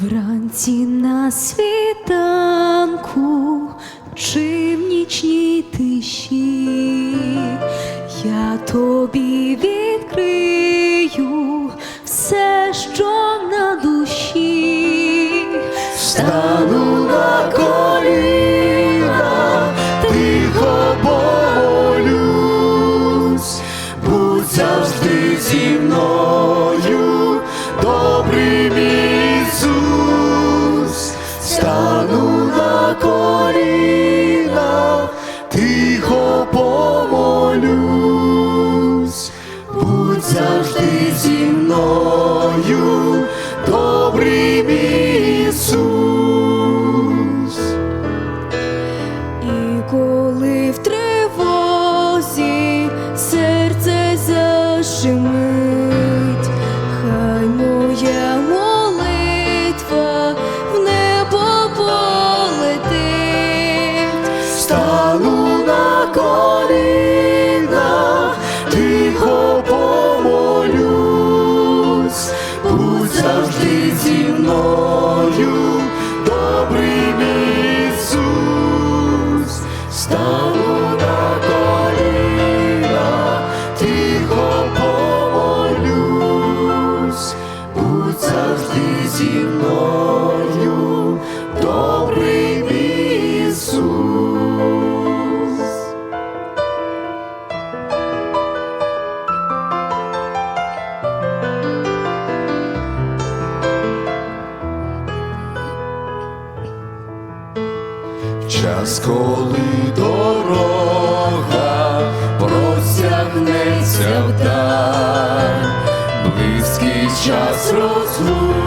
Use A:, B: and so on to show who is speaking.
A: Вранці на світанку чи в нічній тиші? Я тобі відкрию все, що на душі.
B: Стану на коліна, тихо помолюсь, будь завжди зі мною, коліна, тихо помолюсь, будь завжди зі мною, добрий мій мною, добрий мій. Час, коли дорога простягнеться вдаль, близький час розлуки